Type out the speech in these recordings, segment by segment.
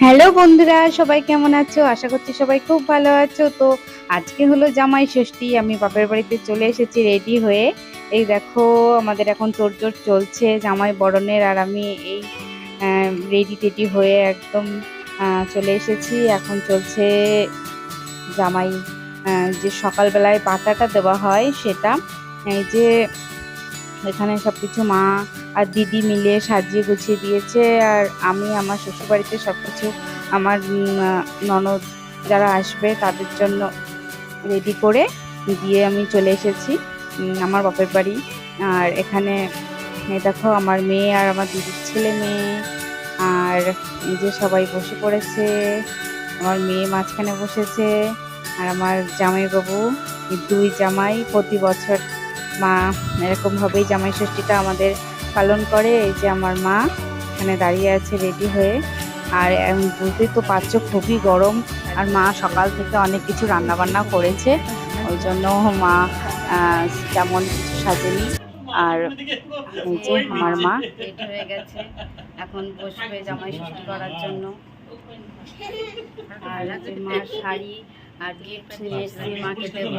Hello বন্ধুরা, সবাই কেমন আছো? আশা করছি সবাই খুব ভালো আছো। তো আজকে হলো জামাই ষষ্ঠী, আমি বাপের বাড়িতে চলে এসেছি রেডি হয়ে। এই দেখো, আমাদের এখন তোড়জোড় চলছে জামাই বরণের, আর আমি এই রেডি টেডি হয়ে একদম চলে এসেছি। এখন চলছে জামাই যে সকালবেলায় পাতাটা দেওয়া হয় সেটা, এই যে এখানে সব কিছু মা আর দিদি মিলে সাজিয়ে গুছিয়ে দিয়েছে আর আমি আমার শ্বশুরবাড়িতে সব কিছু আমার ননদ যারা আসবে তাদের জন্য রেডি করে দিয়ে আমি চলে এসেছি আমার বাপের বাড়ি। আর এখানে দেখো আমার মেয়ে আর আমার দিদির ছেলে মেয়ে। আর যে সবাই বসে পড়েছে, আমার মেয়ে মাঝখানে বসেছে। আর আমার জামাইবাবু, দুই জামাই প্রতি বছর মা এরকমভাবেই জামাই ষষ্ঠীটা আমাদের পালন করে। এই যে আমার মা এখানে দাঁড়িয়ে আছে রেডি হয়ে। আর বুঝতেই তো পারছ খুবই গরম। আর মা সকাল থেকে অনেক কিছু রান্না বান্না করেছে। ওই জন্য মা তেমন কিছু সাজেনি। আর এই যে আমার মা। রেডি হয়ে গেছে। এখন বসবে জামাই ষষ্ঠী করার জন্য। আর মার শাড়ি আর গিফট নিয়ে এসেছি মাকে দেবো।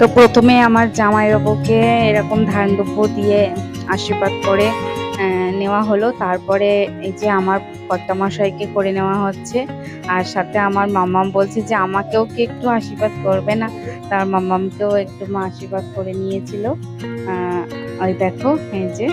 তো প্রথমে আমার জামাইবাবুকে এরকম ধান দুব্য দিয়ে আশীর্বাদ করে নেওয়া হলো। তারপরে এই যে আমার কর্তামশাইকে করে নেওয়া হচ্ছে। আর সাথে আমার মাম্মাম বলছে যে আমাকেও কি একটু আশীর্বাদ করবে না? তার মাম্মামকেও একটু মা আশীর্বাদ করে নিয়েছিল। ওই দেখো, এই যে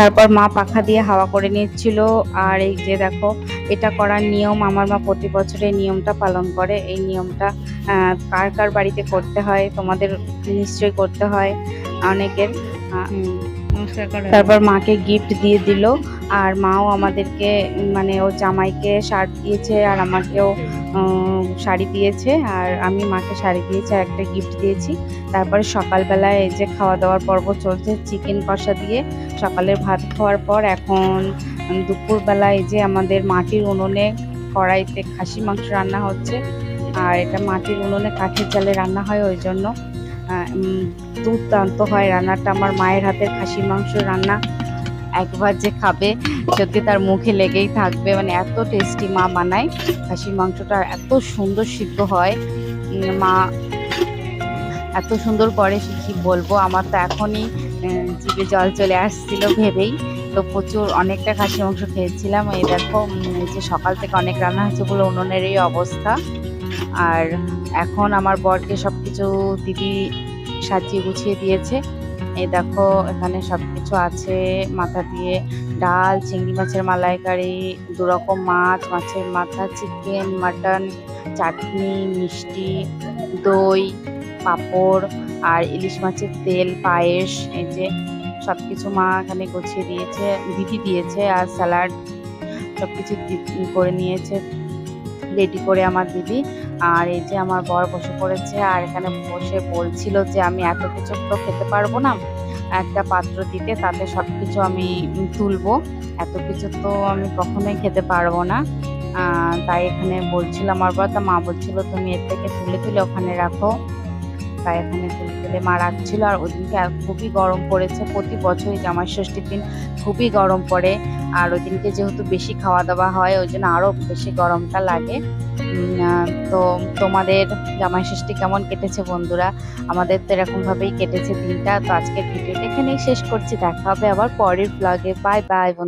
তারপর মা পাখা দিয়ে হাওয়া করে নিচ্ছিল। আর এই যে দেখো এটা করার নিয়ম আমার মা প্রতি বছর এই নিয়মটা পালন করে। এই নিয়মটা কার কার বাড়িতে করতে হয় তোমাদের নিশ্চয়ই করতে হয় অনেকের। তারপর মাকে গিফট দিয়ে দিল আর মাও আমাদেরকে মানে ও জামাইকে শার্ট দিয়েছে আর আমাকেও শাড়ি দিয়েছে আর আমি মাকে শাড়ি দিয়েছি আর একটা গিফট দিয়েছি। তারপরে সকালবেলায় এই যে খাওয়া দাওয়ার পর্ব চলছে চিকেন কষা দিয়ে। সকালের ভাত খাওয়ার পর এখন দুপুরবেলায় যে আমাদের মাটির উনুনে কড়াইতে খাসি মাংস রান্না হচ্ছে, আর এটা মাটির উনুনে কাঠের জালে রান্না হয় ওই জন্য। দুর্দান্ত হয় রান্নাটা। আমার মায়ের হাতের খাসি মাংস রান্না একবার যে খাবে, সত্যি তার মুখে লেগেই থাকবে। মানে এত টেস্টি মা বানায়। খাসির মাংসটা এত সুন্দর সিদ্ধ হয়। মা এত সুন্দর করে সে কি বলব? আমার তো এখনই জিভে জল চলে আসছিল ভেবেই। তো প্রচুর অনেকটা খাসি মাংস খেয়েছিলাম। এই দেখো এই যে সকাল থেকে অনেক রান্না হয়েছে বলে উনুনের এই অবস্থা। আর এখন আমার বরকে সব কিছু দিদি সাজিয়ে গুছিয়ে দিয়েছে। এই দেখো, এখানে সব কিছু আছে মাথা দিয়ে। ডাল, চিংড়ি মাছের মালাইকারি দু রকম মাছ, মাছের মাথা, চিকেন, মাটন, চাটনি, মিষ্টি, দই, পাঁপড়, আর ইলিশ মাছের তেল, পায়েস, এই যে সব কিছু মা এখানে গুছিয়ে দিয়েছে, দিদি দিয়েছে আর স্যালাড সব কিছু করে নিয়েছে রেডি করে আমার দিদি। আর এই যে আমার বর বসে পড়েছে আর এখানে বসে বলছিল যে আমি এত কিছু তো খেতে পারব না, একটা পাত্র দিতে তাতে সব কিছু আমি তুলবো, এত কিছু তো আমি কখনোই খেতে পারব না। তাই এখানে বলছিল আমার বর, তা মা বলছিল তুমি এর থেকে তুলে তুলে ওখানে রাখো। তাই এখানে তুলে তুলে মা রাখছিল আর ওই দিনকে আর খুবই গরম পড়েছে। প্রতি বছরই জামাই ষষ্ঠীর দিন খুবই গরম পড়ে। আর ওই দিনকে যেহেতু বেশি খাওয়া দাওয়া হয়, ওই জন্য আরও বেশি গরমটা লাগে। তো তোমাদের জামাই ষষ্ঠী কেমন কেটেছে বন্ধুরা? আমাদের তো এরকমভাবেই কেটেছে দিনটা। তো আজকের ভিডিওটা এখানেই শেষ করছি। দেখা হবে আবার পরের ব্লগে বাই বাই